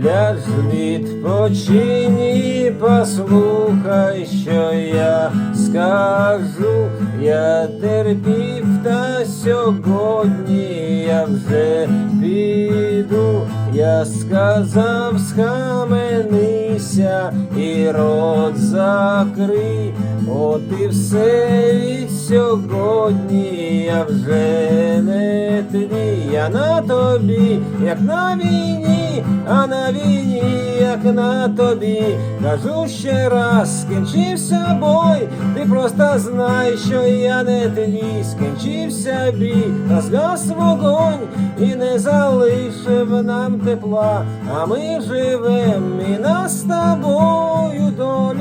Ляж відпочинь і послухай, що я скажу, я терпів, та сьогодні я вже піду. Я сказав, схаменися і рот закрий. От і все від сьогодні я вже не твій. Я на тобі, як на війні, а на війні, як на тобі. Кажу ще раз, скінчився бой, ти просто знай, що я не твій, скінчився бій, розгас вогонь і не залишив нам тепла, а ми живем, і нас з тобою доля.